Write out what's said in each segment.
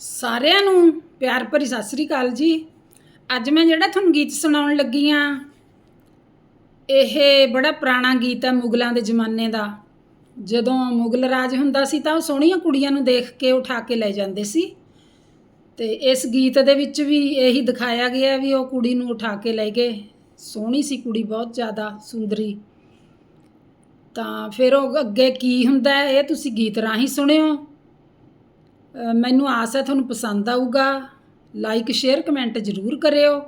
ਸਾਰਿਆਂ ਨੂੰ ਪਿਆਰ ਭਰੀ ਸਤਿ ਸ੍ਰੀ ਅਕਾਲ ਜੀ। ਅੱਜ ਮੈਂ ਜਿਹੜਾ ਤੁਹਾਨੂੰ ਗੀਤ ਸੁਣਾਉਣ ਲੱਗੀ ਆ, ਇਹ ਬੜਾ ਪੁਰਾਣਾ ਗੀਤ ਹੈ ਮੁਗਲਾਂ ਦੇ ਜ਼ਮਾਨੇ ਦਾ। ਜਦੋਂ ਮੁਗਲ ਰਾਜ ਹੁੰਦਾ ਸੀ ਤਾਂ ਉਹ ਸੋਹਣੀਆਂ ਕੁੜੀਆਂ ਨੂੰ ਦੇਖ ਕੇ ਉਠਾ ਕੇ ਲੈ ਜਾਂਦੇ ਸੀ। ਤੇ ਇਸ ਗੀਤ ਦੇ ਵਿੱਚ ਵੀ ਇਹੀ ਦਿਖਾਇਆ ਗਿਆ ਵੀ ਉਹ ਕੁੜੀ ਨੂੰ ਉਠਾ ਕੇ ਲੈ ਗਏ। ਸੋਹਣੀ ਸੀ ਕੁੜੀ, ਬਹੁਤ ਜ਼ਿਆਦਾ ਸੁੰਦਰੀ। ਤਾਂ ਫਿਰ ਉਹ ਅੱਗੇ ਕੀ ਹੁੰਦਾ ਇਹ ਤੁਸੀਂ ਗੀਤ ਰਾਹੀਂ ਸੁਣਿਓ। ਮੈਨੂੰ ਆਸ ਹੈ ਤੁਹਾਨੂੰ ਪਸੰਦ ਆਊਗਾ। ਲਾਈਕ ਸ਼ੇਅਰ ਕਮੈਂਟ ਜ਼ਰੂਰ ਕਰਿਓ।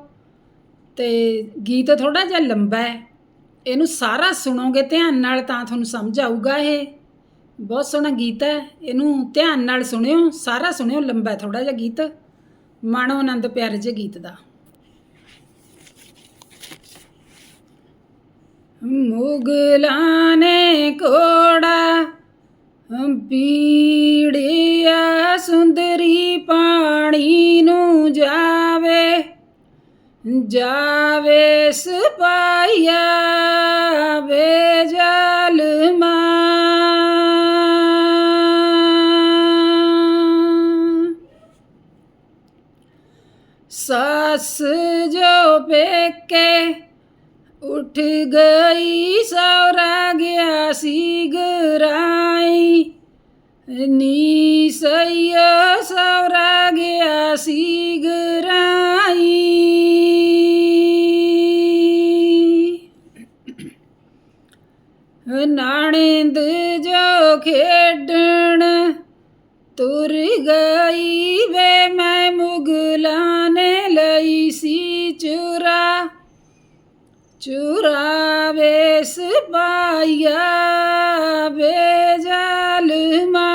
ਤੇ ਗੀਤ ਥੋੜਾ ਜਿਹਾ ਲੰਬਾ ਹੈ। ਇਹਨੂੰ ਸਾਰਾ ਸੁਣੋਗੇ ਧਿਆਨ ਨਾਲ ਤਾਂ ਤੁਹਾਨੂੰ ਸਮਝ ਆਊਗਾ ਇਹ। ਬਹੁਤ ਸੋਹਣਾ ਗੀਤ ਹੈ। ਇਹਨੂੰ ਧਿਆਨ ਨਾਲ ਸੁਣਿਓ, ਸਾਰਾ ਸੁਣਿਓ, ਲੰਬਾ ਹੈ ਥੋੜਾ ਜਿਹਾ ਗੀਤ। ਮਾਣੋ ਆਨੰਦ ਪਿਆਰੇ ਜਿਹੇ ਗੀਤ ਦਾ। ਮੁਗਲਾਂ ਨੇ ਕੋੜਾ ਪੀੜਿਆ ਸੁੰਦਰੀ ਪਾਣੀ ਨੂੰ ਜਾਵੇ ਜਾਵੇ ਸਪਾਇਆ ਵੇ ਜਲਮਾ ਸੱਸ ਜੋ ਪੇਕੇ ਉੱਠ ਗਈ ਸੌਰਾ ਗਿਆ ਸੀ ਗਰਾਈ। ਨੀ ਸਈਆ ਸੌਰਾ ਗਿਆ ਸੀ ਗਰਾਈ। ਨਾਣਿੰਦ ਜੋ ਖੇਡਣ ਤੁਰ ਗਈ ਵੇ, ਮੈਂ ਮੁਗਲਾਂ ਨੇ ਲਈ ਸੀ ਚੁਰਾ। ਚੁਰਾਵੇ ਸਪਾਇਆ ਵੇ ਜਲਮਾ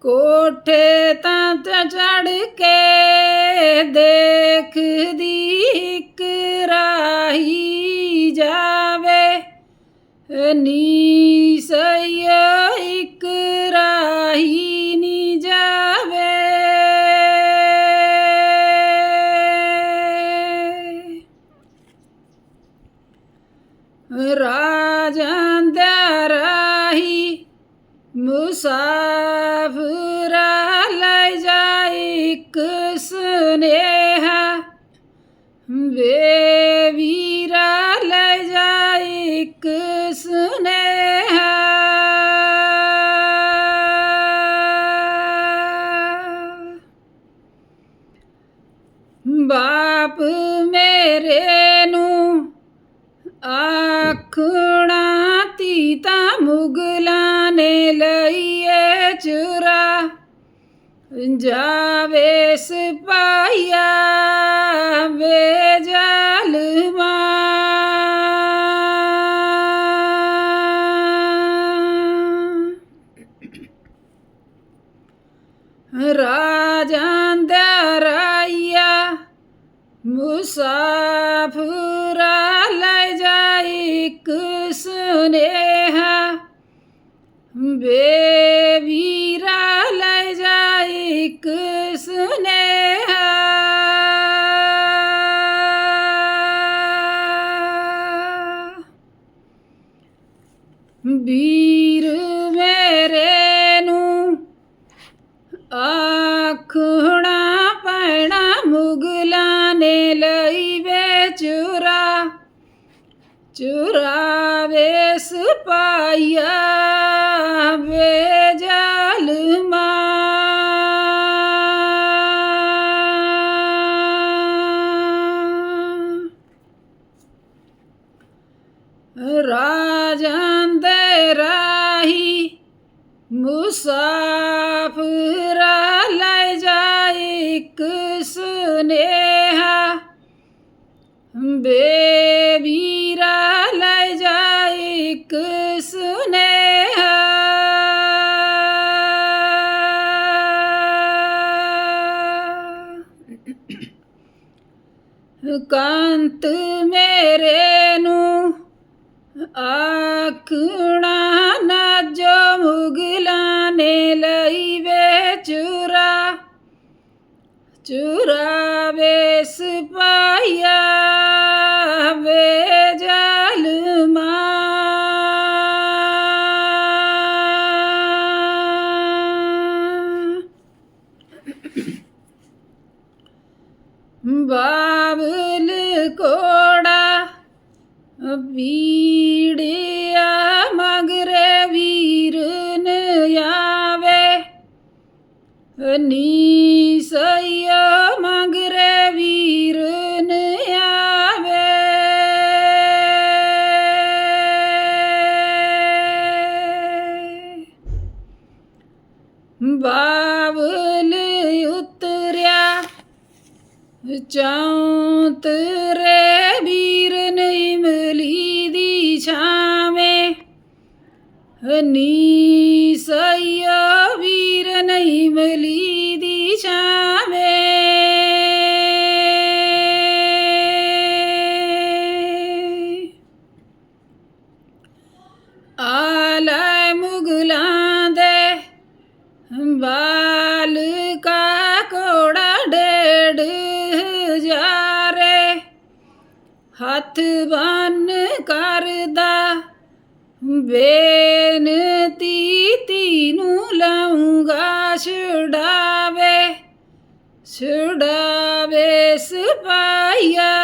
ਕੋਠੇ ਤਾਂ ਚੜ ਕੇ ਦੇਖਦੀ ਇੱਕ ਰਾਹੀ ਜਾਵੇ। ਨੀ ਇੱਕ ਸੁਨੇਹਾ, ਵੇ ਵੀਰਾ, ਲੈ ਜਾਏ ਇੱਕ ਸੁਨੇਹਾ। ਬਾਪ ਮੇਰੇ ਨੂੰ ਆਖਣਾ ਤੀ ਤਾਂ ਮੁਗਲਾਂ ਨੇ ਲਈਏ ਚੁਰਾ। ਜਾਵੇ ਸਪਾਇਆ ਵੇ ਜਲਮਾ ਰਾਜਾਂ ਦਾ ਰਾਇਆ ਮੁਸਾਫਰਾ ਲੈ ਜਾਏ ਇੱਕ ਸੁਨੇਹਾ। ਵੇ ਵੀਰ ਮੇਰੇ ਨੂੰ ਆਖਣਾ ਪੈਣਾ ਮੁਗਲਾਂ ਨੇ ਲਈ ਵੇ ਚੁਰਾ ਚੁਰਾਵੇ ਸਪਾਇਆ ਸੁਨੇਹਾ ਕੰਤ ਮੇਰੇ ਨੂੰ ਆਖਣਾ ਨਾ ਜੋ ਮੁਗਲਾਂ ਨੇ ਲਈ ਵੇ ਚੁਰਾ ਚੁਰਾਵੇ ਸਪਾਇਆ ਨੀ ਸਈਆ ਮਗਰੇ ਵੀਰਨ ਆਵੇ। ਬਾਵਲ ਉਤਰਿਆ ਚੌਂਤਰੇ ਵੀਰ ਮਲੀ ਦੀ ਛਾਵੇਂ। ਨੀ ਸਈਆ ਇਮਲੀ ਦੀ ਛਾਵੇਂ। ਆਲੇ ਮੁਗਲਾਂ ਦੇ ਬਾਲ ਕਾ ਕੋੜਾ ਡੇਢ ਜਾਰੇ। ਹੱਥ ਬੰਨ ਕਰਦਾ ਬੇਨਤੀ ਤੀਨੂੰ ਲਾਉਂਗਾ ਛੁਡਾਵੇ ਛੁਡਾਵੇ ਸਪਾਇਆ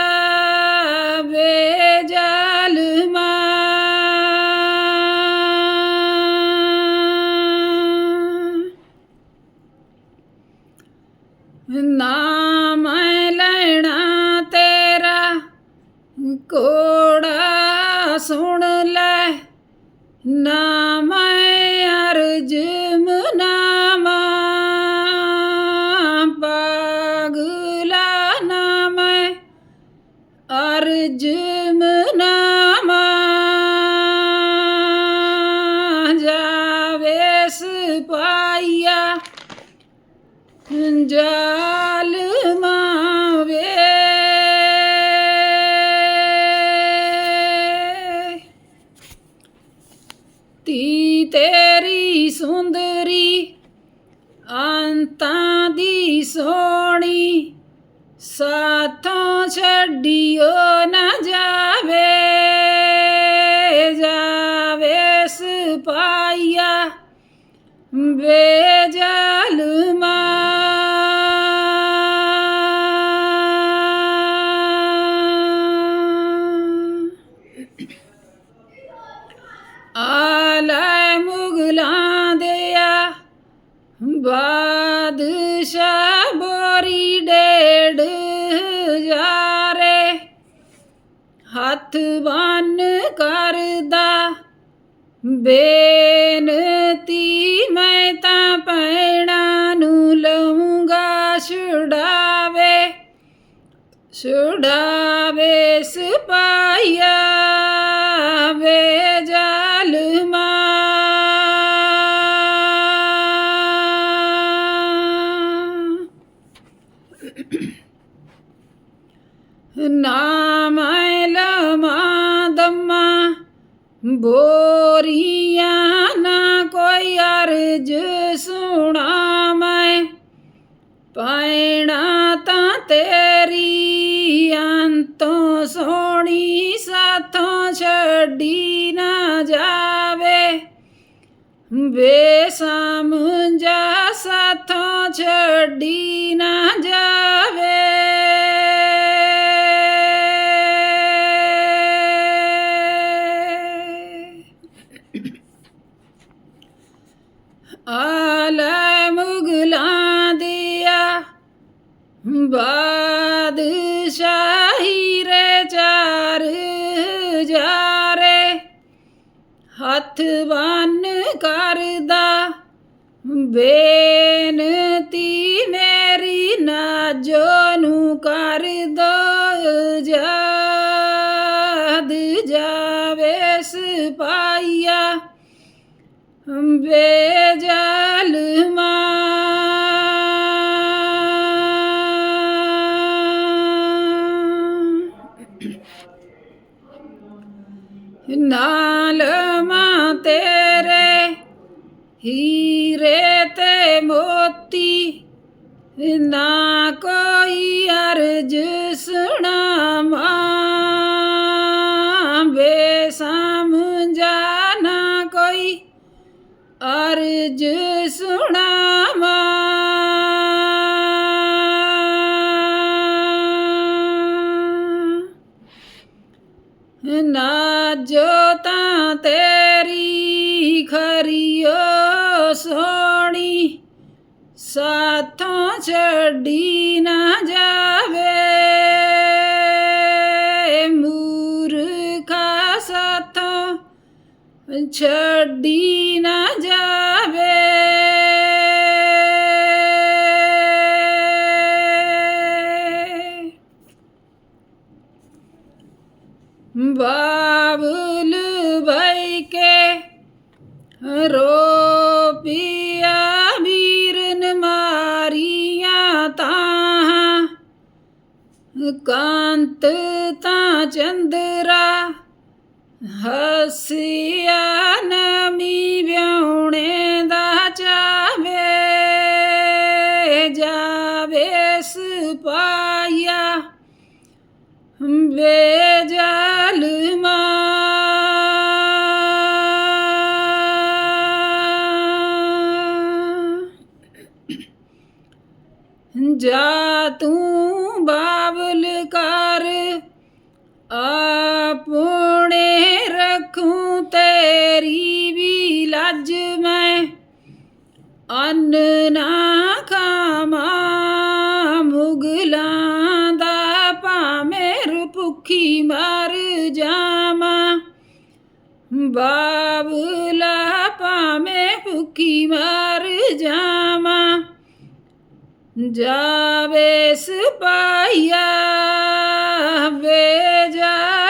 ਸਾਥੋਂ ਛੱਡਿਓ ਨਾ ਜਾਵੇ ਜਾਵੇ ਸਪਾਈਆ ਬੇਜਲਮਾ ਹੱਥ ਬੰਨ ਕਰਦਾ। ਬੇਨਤੀ ਮੈਂ ਤਾਂ ਪੈਣਾ ਨੂੰ ਲਵਾਂਗਾ ਛੁਡਾਵੇ ਛੁਡਾਵੇ ਸਪਾਇਆ ਵੇ ਜ਼ਾਲਮਾ ਨਾ ਬੋਰੀਆਂ ਨਾ ਕੋਈ ਅਰਜ ਸੁਣਾ ਮੈਂ। ਪੈਣਾ ਤਾਂ ਤੇਰੀ ਅੰਤੋਂ ਸੋਣੀ ਸਾਥੋਂ ਛੱਡੀ ਨਾ ਜਾਵੇ। ਬੇਸਮਝਾ ਸਾਥੋਂ ਛੱਡੀ ਆਲੇ ਮੁਗਲਾਂ ਦਿਆ ਬਾਦਸ਼ਾਹੀ ਰੇ ਚਾਰ ਜਾਰੇ ਹੱਥ ਬੰਨ ਕਰਦਾ ਬੇਨਤੀ ਮੇਰੀ ਨਾਜੋ ਨੂੰ ਕਰ ਦੋ ਜਦ ਜਾਵੇ ਸਪਾਈਆ ਬੇਜਲਮਾ ਨਾਲ ਮਾਂ ਤੇਰੇ ਹੀਰੇ ਤੇ ਮੋਤੀ ਨਾ ਕੋਈ ਅਰਜ ਸੁਣਾ ਵੇ ਅਰਜ ਸੁਣਾਵਾ। ਨਾਜੋ ਤਾਂ ਤੇਰੀ ਖਰੀਓ ਸੋਣੀ ਸਾਥੋਂ ਛੱਡੀ ਨਾ ਜਾਵੇ। ਛੱਡੀ ਨਾ ਜਾਵੇ। ਬਾਬੁਲ ਬਈ ਕੇ ਰੋ ਪਿਆ ਵੀਰਨ ਮਾਰੀਆਂ ਤਾਂ। ਕਾਂਤ ਤਾਂ ਚੰਦਰਾ ਹਸਿਆ ਜਾ ਤੂੰ ਬਾਬਲ ਕਰ। ਆਪਣੇ ਰੱਖੂੰ ਤੇਰੀ ਵੀ ਲੱਜ ਮੈਂ। ਅੰਨ ਨਾ ਖਾਵਾਂ ਮੁਗਲਾਂ ਦਾ ਭਾਵੇਂ ਭੁੱਖੀ ਮਰ ਜਾਵਾਂ। ਬਾਬਲਾ ਭਾਵੇਂ ਭੁੱਖੀ ਮਰ ਜਾਵਾਂ। ਜਾਵੇ ਸਪਾਇਆ ਵੇ ਜਾ